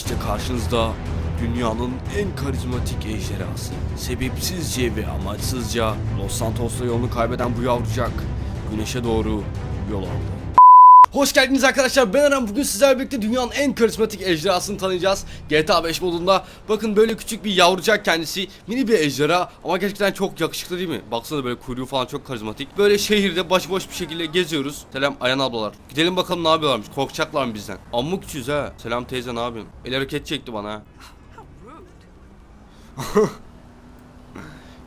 İşte karşınızda dünyanın en karizmatik ejderhası. Sebepsizce ve amaçsızca Los Santos'ta yolunu kaybeden bu yavrucak güneşe doğru yol aldı. Hoş geldiniz arkadaşlar. Ben Eren. Bugün sizlerle birlikte dünyanın en karizmatik ejderhasını tanıyacağız. GTA 5 modunda. Bakın böyle küçük bir yavrucak kendisi. Mini bir ejderha ama gerçekten çok yakışıklı değil mi? Baksana böyle kuyruğu falan çok karizmatik. Böyle şehirde başıboş bir şekilde geziyoruz. Selam Ayan ablalar. Gidelim bakalım ne yapıyorlarmış. Korkacaklar mı bizden? Amma küçüğüz ha. Selam teyze ne yapıyorsun? El hareket çekti bana ha.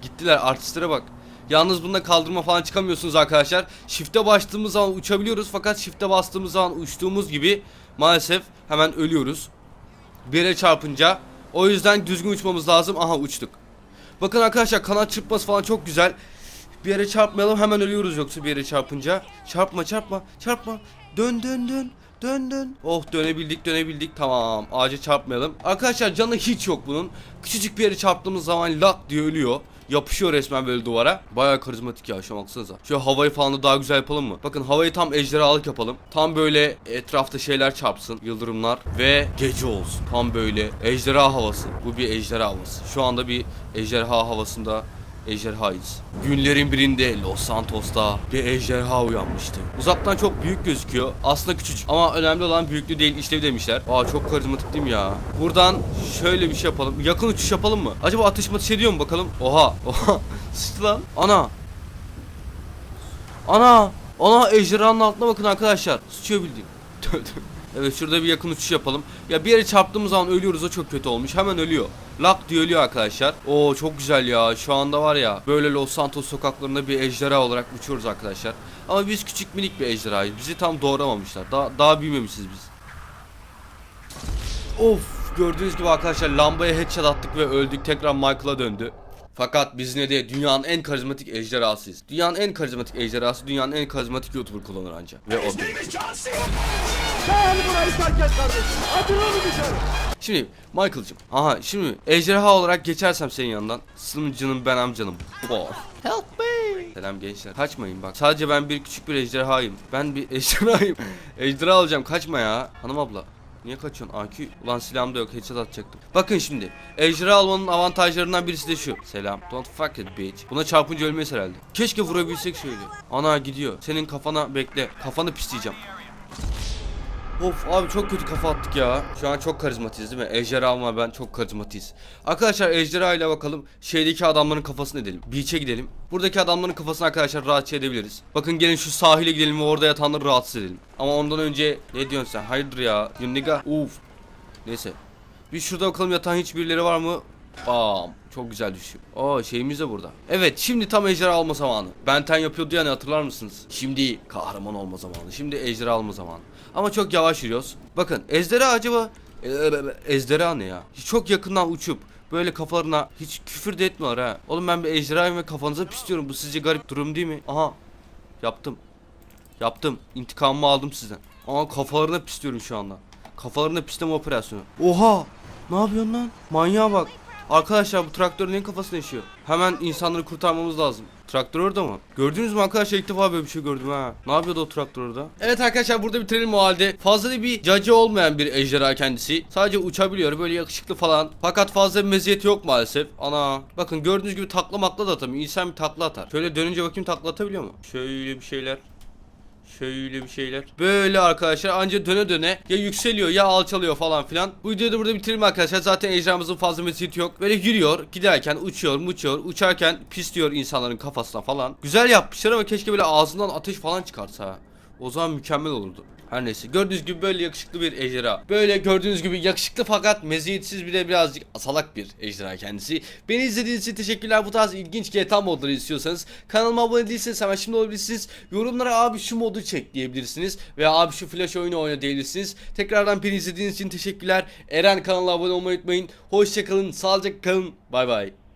Gittiler. Artistlere bak. Yalnız bunda kaldırma falan çıkamıyorsunuz arkadaşlar. Shift'e bastığımız zaman uçabiliyoruz fakat shift'e bastığımız zaman uçtuğumuz gibi maalesef hemen ölüyoruz. Bir yere çarpınca. O yüzden düzgün uçmamız lazım. Aha uçtuk. Bakın arkadaşlar kanat çırpması falan çok güzel. Bir yere çarpmayalım hemen ölüyoruz yoksa bir yere çarpınca. Çarpma çarpma çarpma. Dön dön dön. Dön dön. Oh dönebildik dönebildik tamam. Ağaca çarpmayalım. Arkadaşlar canı hiç yok bunun. Küçücük bir yere çarptığımız zaman lak diye ölüyor. Yapışıyor resmen böyle duvara. Bayağı karizmatik ya şu an baksanıza. Şöyle havayı falan da daha güzel yapalım mı? Bakın havayı tam ejderhalık yapalım. Tam böyle etrafta şeyler çarpsın. Yıldırımlar ve gece olsun. Tam böyle ejderha havası. Bu bir ejderha havası. Şu anda bir ejderha havasında ejderhayız. Günlerin birinde Los Santos'ta bir ejderha uyanmıştı. Uzaktan çok büyük gözüküyor. Aslında küçücük. Ama önemli olan büyüklüğü değil işlevi demişler. Aa çok karizmatik değil mi ya? Buradan şöyle bir şey yapalım. Yakın uçuş yapalım mı? Acaba atış matış ediyor mu bakalım? Oha. Oha. Sıçtı lan. Ana. Ana. Ana ejderhanın altına bakın arkadaşlar. Sıçıyor bildiğin. Evet şurada bir yakın uçuş yapalım. Ya bir yere çarptığımız zaman ölüyoruz o çok kötü olmuş. Hemen ölüyor. Lak diye ölüyor arkadaşlar. Oo çok güzel ya. Şu anda var ya böyle Los Santos sokaklarında bir ejderha olarak uçuyoruz arkadaşlar. Ama biz küçük minik bir ejderhayız. Bizi tam doğramamışlar. Daha, daha büyümemişiz biz. Of gördüğünüz gibi arkadaşlar lambaya headshot attık ve öldük. Tekrar Michael'a döndü. Fakat biz ne de dünyanın en karizmatik ejderhasıyız. Dünyanın en karizmatik ejderhası dünyanın en karizmatik YouTuber kullanır anca. Ve o. Sen burayı terk et kardeşim. Atın onu dışarı. Şimdi Michael'cım. Aha şimdi ejderha olarak geçersem senin yanından. Sımcının ben amcanım. Oh. Help me. Selam gençler. Kaçmayın bak. Sadece ben bir küçük bir ejderhayım. Ben bir ejderhayım. ejderha alacağım. Kaçma ya. Hanım abla. Niye kaçıyorsun? AQ. Ulan silahım da yok. Headshot atacaktım. Bakın şimdi. Ejderha almanın avantajlarından birisi de şu. Selam. Don't fuck it bitch. Buna çarpınca ölmeyiz herhalde. Keşke vurabilsek şöyle. Ana gidiyor. Senin kafana bekle. Kafanı pisleyeceğim. Of abi çok kötü kafa attık ya. Şu an çok karizmatiyiz değil mi? Ejderha ama ben çok karizmatiyiz. Arkadaşlar ejderha ile bakalım şeydeki adamların kafasını edelim. Beach'e gidelim. Buradaki adamların kafasını arkadaşlar rahatça edebiliriz. Bakın gelin şu sahile gidelim ve orada yatanları rahatsız edelim. Ama ondan önce ne diyorsun sen? Hayırdır ya? You nigga. Uf. Neyse. Bir şurada bakalım yatan hiçbirileri var mı? Bam. Çok güzel düşüyor. Aa şeyimiz de burada. Evet şimdi tam ejderha alma zamanı. Benten yapıyordu yani hatırlar mısınız? Şimdi kahraman olma zamanı. Şimdi ejderha alma zamanı. Ama çok yavaş yürüyoruz. Bakın ejderha acaba... E, Ejderha ne ya? Çok yakından uçup böyle kafalarına hiç küfür de etmiyorlar ha. Oğlum ben bir ejderhayım ve kafanıza pisliyorum. Bu sizce garip durum değil mi? Aha. Yaptım. Yaptım. İntikamımı aldım sizden. Ama kafalarına pisliyorum şu anda. Kafalarına pisleme operasyonu. Oha! Ne yapıyorsun lan? Manyağa bak. Arkadaşlar bu traktörün en kafasına yaşıyor. Hemen insanları kurtarmamız lazım. Traktör orada mı? Gördünüz mü arkadaşlar ilk defa böyle bir şey gördüm ha. Ne yapıyordu o traktör orada? Evet arkadaşlar burada bitirelim o halde. Fazla da bir cacı olmayan bir ejderha kendisi. Sadece uçabiliyor böyle yakışıklı falan. Fakat fazla bir meziyeti yok maalesef. Ana. Bakın gördüğünüz gibi takla makla da atamıyor. İnsan bir takla atar. Şöyle dönünce bakayım takla atabiliyor mu? Şöyle bir şeyler. Şöyle bir şeyler. Böyle arkadaşlar anca döne döne ya yükseliyor ya alçalıyor falan filan. Bu videoyu da burada bitirelim arkadaşlar. Zaten ejderhamızın fazla meziyeti yok. Böyle yürüyor giderken uçuyor muçuyor. Uçarken pisliyor insanların kafasına falan. Güzel yapmışlar ama keşke böyle ağzından ateş falan çıkarsa. O zaman mükemmel olurdu. Her neyse gördüğünüz gibi böyle yakışıklı bir ejderha. Böyle gördüğünüz gibi yakışıklı fakat meziyetsiz bir de birazcık salak bir ejderha kendisi. Beni izlediğiniz için teşekkürler. Bu tarz ilginç GTA modları istiyorsanız kanalıma abone değilseniz hemen şimdi olabilirsiniz. Yorumlara abi şu modu çek diyebilirsiniz. Veya abi şu flash oyunu oyna diyebilirsiniz. Tekrardan beni izlediğiniz için teşekkürler. Eren kanalına abone olmayı unutmayın. Hoşçakalın, sağlıcakla kalın. Bay bay.